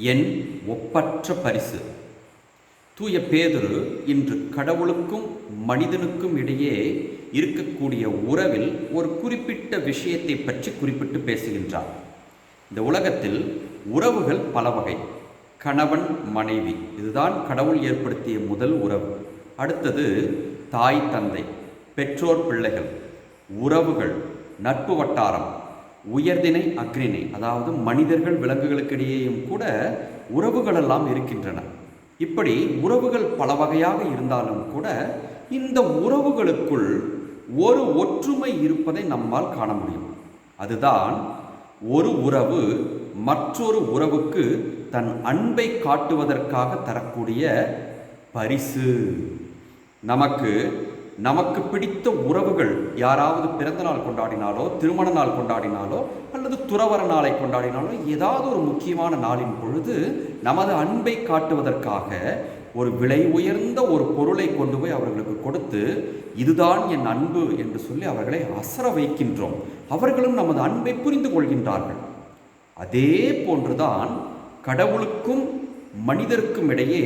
என் ஒப்பற்ற பரிசு. தூய பேதுரு இன்று கடவுளுக்கும் மனிதனுக்கும் இடையே இருக்கக்கூடிய உறவில் ஒரு குறிப்பிட்ட விஷயத்தை பற்றி குறிப்பிட்டு பேசுகின்றார். இந்த உலகத்தில் உறவுகள் பல வகை. கணவன் மனைவி. இதுதான் கடவுள் ஏற்படுத்திய முதல் உறவு. அடுத்தது தாய் தந்தை. பெற்றோர் பிள்ளைகள். உறவுகள். நட்பு வட்டாரம். உயர்தினை அக்ரிணை அதாவது மனிதர்கள் விலங்குகளுக்கிடையேயும் கூட உறவுகளெல்லாம் இருக்கின்றன. இப்படி உறவுகள் பல வகையாக இருந்தாலும் கூட இந்த உறவுகளுக்குள் ஒரு ஒற்றுமை இருப்பதை நம்மால் காண முடியும். அதுதான் ஒரு உறவு மற்றொரு உறவுக்கு தன் அன்பை காட்டுவதற்காக தரக்கூடிய பரிசு. நமக்கு நமக்கு பிடித்த உறவுகள் யாராவது பிறந்த நாள் கொண்டாடினாலோ திருமண நாள் கொண்டாடினாலோ அல்லது துறவர நாளை கொண்டாடினாலோ ஏதாவது ஒரு முக்கியமான நாளின் பொழுது நமது அன்பை காட்டுவதற்காக ஒரு விலை உயர்ந்த ஒரு பொருளை கொண்டு போய் அவர்களுக்கு கொடுத்து இதுதான் என் அன்பு என்று சொல்லி அவர்களை அசர வைக்கின்றோம். அவர்களும் நமது அன்பை புரிந்து கொள்கின்றார்கள். அதே போன்றுதான் கடவுளுக்கும் மனிதருக்கும் இடையே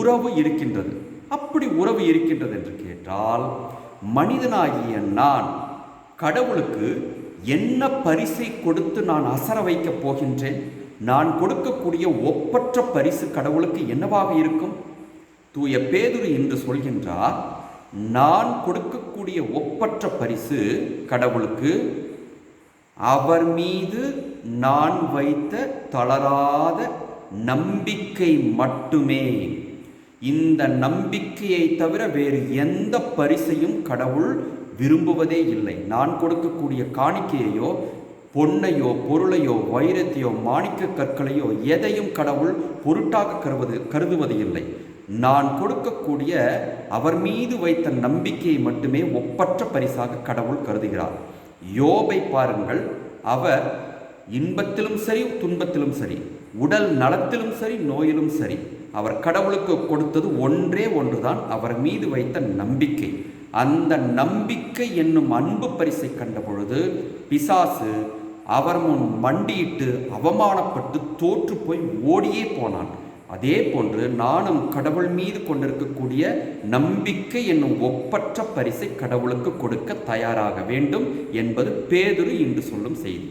உறவு இருக்கின்றது. அப்படி உறவு இருக்கின்றது என்று கேட்டால் மனிதனாகிய நான் கடவுளுக்கு என்ன பரிசை கொடுத்து நான் அசர வைக்கப் போகின்றேன்? நான் கொடுக்கக்கூடிய ஒப்பற்ற பரிசு கடவுளுக்கு என்னவாக இருக்கும்? தூய பேதுரு என்று சொல்கின்றார் நான் கொடுக்கக்கூடிய ஒப்பற்ற பரிசு கடவுளுக்கு அவர் மீது நான் வைத்த தளராத நம்பிக்கை மட்டுமே. இந்த நம்பிக்கையை தவிர வேறு எந்த பரிசையும் கடவுள் விரும்புவதே இல்லை. நான் கொடுக்கக்கூடிய காணிக்கையையோ பொன்னையோ பொருளையோ வைரத்தையோ மாணிக்க கற்களையோ எதையும் கடவுள் பொருட்டாக கருவது கருதுவது இல்லை. நான் கொடுக்கக்கூடிய அவர் மீது வைத்த நம்பிக்கையை மட்டுமே ஒப்பற்ற பரிசாக கடவுள் கருதுகிறார். யோபை பாருங்கள் அவர் இன்பத்திலும் சரி துன்பத்திலும் சரி உடல் நலத்திலும் சரி நோயிலும் சரி அவர் கடவுளுக்கு கொடுத்தது ஒன்றே ஒன்றுதான். அவர் மீது வைத்த நம்பிக்கை. அந்த நம்பிக்கை என்னும் அன்பு பரிசை கண்ட பொழுது பிசாசு அவர் முன் மண்டியிட்டு அவமானப்பட்டு தோற்று போய் ஓடியே போனான். அதே போன்று நானும் கடவுள் மீது கொண்டிருக்கக்கூடிய நம்பிக்கை என்னும் ஒப்பற்ற பரிசை கடவுளுக்கு கொடுக்க தயாராக வேண்டும் என்பது பேதுரு இன்று சொல்லும் செய்தி.